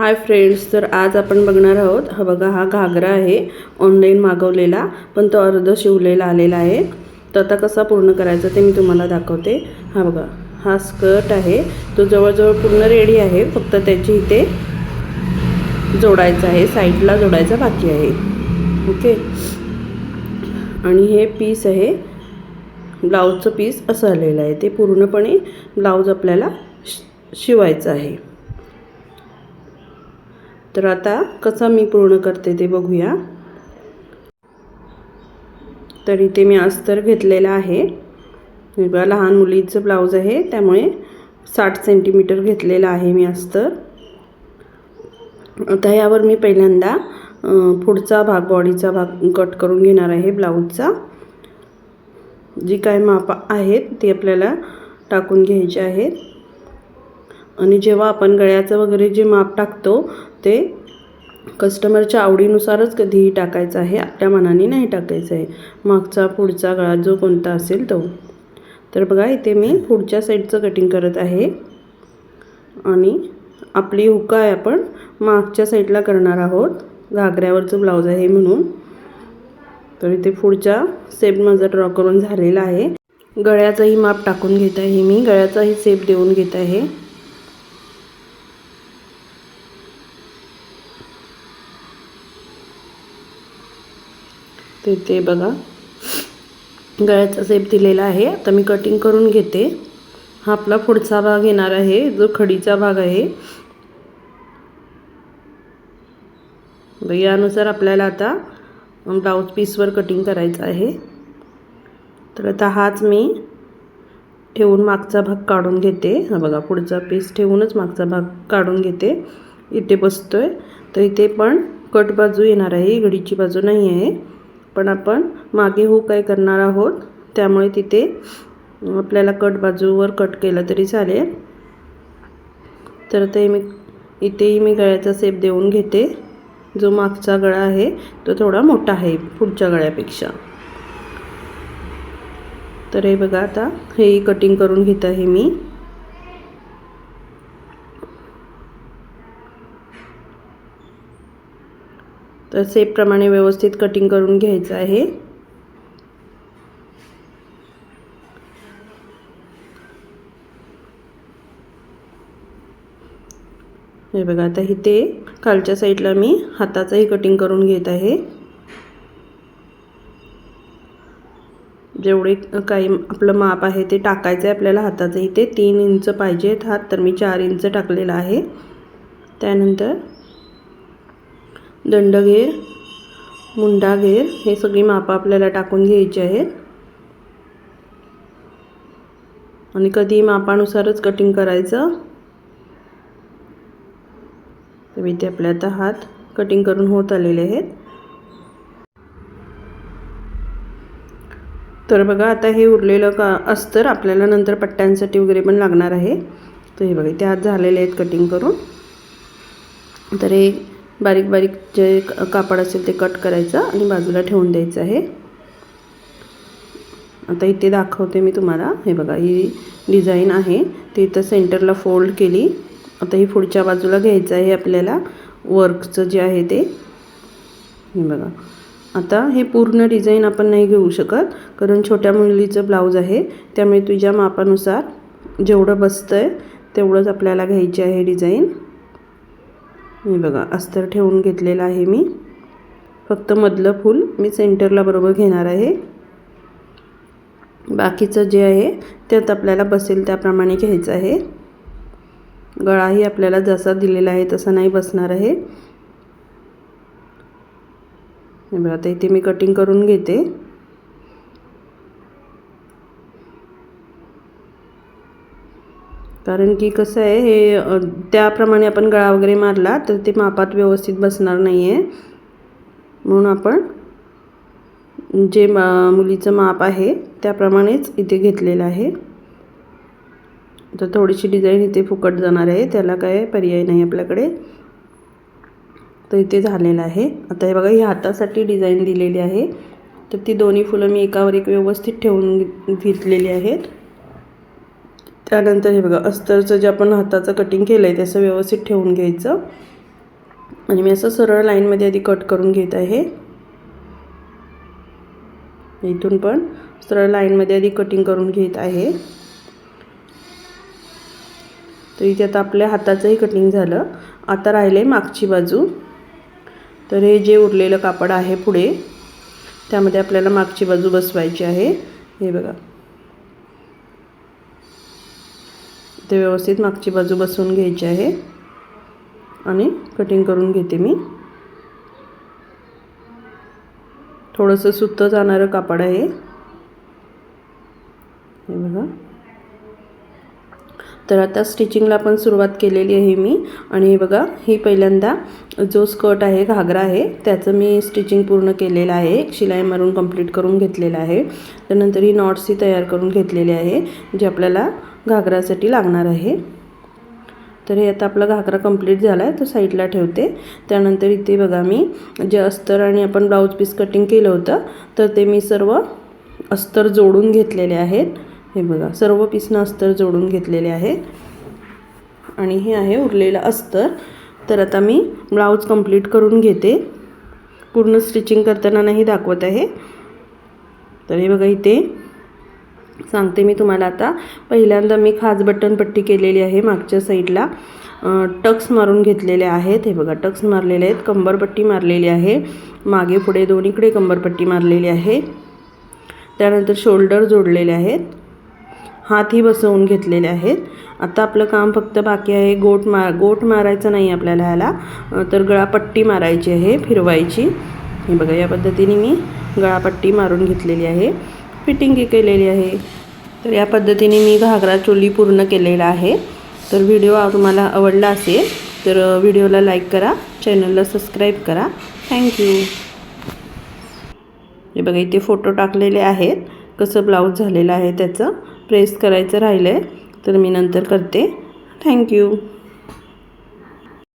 Hi friends तर आज आपण बघणार आहोत हा बघा हा घागरा आहे ऑनलाईन मागवलेला पण तो अर्ध शिवलेला आलेला आहे. तर आता कसा पूर्ण करायचा ते मी तुम्हाला दाखवते. हा बघा हा स्कर्ट आहे तो जवळजवळ पूर्ण रेडी आहे फक्त त्याची इथे जोडायचं आहे साईडला जोडायचा बाकी आहे. ओके आणि हे पीस आहे ब्लाऊजचं पीस असं आलेलं आहे. ते पूर्णपणे ब्लाऊज आपल्याला शि- शिवायचं आहे. तर आता कसा मी पूर्ण करते ते बघूया. तर इथे मी अस्तर घेतलेला आहे. बघा लहान मुलीचं ब्लाऊज आहे त्यामुळे साठ सेंटीमीटर घेतलेलं आहे मी अस्तर. आता यावर मी पहिल्यांदा पुढचा भाग बॉडीचा भाग कट करून घेणार आहे ब्लाऊजचा. जी काय माप आहेत ती आपल्याला टाकून घ्यायची आहेत. आणि जेव्हा आपण गळ्याचं वगैरे जे माप टाकतो ते कस्टमरच्या आवडीनुसारच कधीही टाकायचं आहे आपल्या मनाने नाही टाकायचं आहे. मागचा पुढचा गळा जो कोणता असेल तो. तर बघा इथे मी पुढच्या साईडचं कटिंग करत आहे. आणि आपली हुक आहे आपण मागच्या साईडला करणार आहोत. घागऱ्यावरचं ब्लाऊज आहे म्हणून. तर इथे पुढच्या सेप माझा ड्रॉ करून झालेला आहे. गळ्याचंही माप टाकून घेत आहे मी. गळ्याचाही सेप देऊन घेत आहे. ते ते बघा. गळ्याचा सेप दिलेला आहे. आता मी कटिंग करून घेते. हा आपला पुढचा भाग येणार आहे. जो खडीचा भाग आहे. यानुसार आपल्याला आता ब्लाऊज पीसवर कटिंग करायचं आहे. तर आता हाच मी ठेवून मागचा भाग काढून घेते. हा बघा पुढचा पीस ठेवूनच मागचा भाग काढून घेते. इथे बसतो आहे तर इथे पण कट बाजू येणार आहे. घडीची बाजू नाही आहे. पण आपण मागे हो काय करणार आहोत त्यामुळे तिथे आपल्याला कट बाजूवर कट केलं तरी चालेल. तर ते मी इथेही मी गळ्याचा सेप देऊन घेते. जो मागचा गळा आहे तो थोडा मोठा आहे पुढच्या गळ्यापेक्षा. तर हे बघा आता हेही कटिंग करून घेत आहे मी. तर सेपप्रमाणे व्यवस्थित कटिंग करून घ्यायचं आहे. हे बघा आता इथे खालच्या साईडला मी हाताचंही कटिंग करून घेत आहे. जेवढे काही आपलं माप आहे ते टाकायचं आहे आपल्याला हाताचं. इथे तीन इंच पाहिजेत हात तर मी चार इंच टाकलेला आहे. त्यानंतर दंडघेर मुंडाघेर हे सगळी मापं आपल्याला टाकून घ्यायची आहेत. आणि कधी मापानुसारच कटिंग करायचं. तर इथे आपले आता हात कटिंग करून होत आलेले आहेत. तर बघा आता हे उरलेलं का अस्तर आपल्याला नंतर पट्ट्यांसाठी वगैरे पण लागणार आहे. तर हे बघा इथे आत झालेले आहेत कटिंग करून. तर हे बारीक बारीक जे क- कापड असेल ते कट करायचं आणि बाजूला ठेवून द्यायचं आहे. आता इथे दाखवते मी तुम्हाला. हे बघा ही डिझाईन आहे. ती इथं सेंटरला फोल्ड केली. आता ही पुढच्या बाजूला घ्यायचं आहे आपल्याला. वर्कचं जे आहे ते. हे बघा. आता हे पूर्ण डिझाईन आपण नाही घेऊ शकत कारण छोट्या मुलीचं ब्लाऊज आहे. त्यामुळे तुझ्या मापानुसार जेवढं बसतं आहे तेवढंच आपल्याला घ्यायची आहे डिझाईन. हे बघा अस्तर ठेवून घेतलेलं आहे मी. फक्त मधलं फूल मी सेंटरला बरोबर घेणार आहे. बाकीचं जे आहे त्यात आपल्याला बसेल त्याप्रमाणे घ्यायचं आहे. गळाही आपल्याला जसा दिलेला आहे तसा नाही बसणार आहे. हे बघा आता इथे मी कटिंग करून घेते. कारण की कसं आहे हे त्याप्रमाणे आपण गळा वगैरे मारला तर ते मापात व्यवस्थित बसणार नाही आहे म्हणून आपण जे मा मुलीचं माप आहे त्याप्रमाणेच इथे घेतलेलं आहे. तर थोडीशी डिझाईन इथे फुकट जाणार आहे त्याला काय पर्याय नाही आपल्याकडे. तर इथे झालेलं आहे. आता हे बघा ही हातासाठी डिझाईन दिलेली आहे. तर ती दोन्ही फुलं मी एकावर एक व्यवस्थित ठेवून घे- घेतलेली आहेत. त्यानंतर हे बघा अस्तरचं जे आपण हाताचं कटिंग केलं आहे त्याचं व्यवस्थित ठेवून घ्यायचं. आणि मी असं सरळ लाईनमध्ये आधी कट करून घेत आहे. इथून पण सरळ लाईनमध्ये आधी कटिंग करून घेत आहे. तर इथे आता आपल्या हाताचंही कटिंग झालं. आता राहिले मागची बाजू. तर हे जे उरलेलं कापड आहे पुढे त्यामध्ये आपल्याला मागची बाजू बसवायची आहे. हे बघा. ते व्यवस्थित मागची बाजू बसवून घ्यायची आहे. आणि कटिंग करून घेते मी. थोडंसं सुतं जाणारं कापड आहे हे बघा तर आता स्टिचिंगला पण सुरुवात केलेली आहे मी. आणि हे बघा ही पहिल्यांदा जो स्कर्ट आहे घागरा आहे त्याचं मी स्टिचिंग पूर्ण केलेलं आहे. शिलाई मारून कंप्लीट करून घेतलेलं आहे. त्यानंतर ही नॉट्सही तयार करून घेतलेली आहे जे आपल्याला घागरासाठी लागणार आहे. तर हे आता आपला घागरा कंप्लीट झाला आहे तो साईडला ठेवते. त्यानंतर इथे बघा मी जे अस्तर आणि आपण ब्लाऊज पीस कटिंग केलं होतं तर ते मी सर्व अस्तर जोडून घेतलेले आहेत. हे बघा सर्व पिसणं अस्तर जोडून घेतलेले आहे आणि हे आहे उरलेलं अस्तर. तर आता मी ब्लाऊज कंप्लीट करून घेते. पूर्ण स्टिचिंग करताना नाही दाखवत आहे. तर हे बघा इथे. सांगते मी तुम्हाला आता. पहिल्यांदा मी खास बटन पट्टी केलेली आहे मागच्या साईडला. टक्स मारून घेतलेले आहेत. हे बघा टक्स मारलेले आहेत. कंबरपट्टी मारलेली आहे. मागे पुढे दोन्हीकडे कंबरपट्टी मारलेली आहे. त्यानंतर शोल्डर जोडलेले आहेत. हातही बसवून घेतलेले आहेत. आता आपलं काम फक्त बाकी आहे गोट मार गोट मारायचं नाही आपल्याला ह्याला. तर गळापट्टी मारायची आहे फिरवायची. हे बघा या पद्धतीने मी गळापट्टी मारून घेतलेली आहे. फिटिंगही केलेली आहे. तर या पद्धतीने मी घागरा चोली पूर्ण केलेला आहे. तर व्हिडिओ तुम्हाला आवडला असेल तर व्हिडिओला लाईक करा चॅनलला सबस्क्राईब करा. थँक्यू हे बघा इथे फोटो टाकलेले आहेत. कसं ब्लाऊज झालेलं आहे त्याचं. प्रेस करायचं राहिलं आहे तर मी नंतर करते. थँक्यू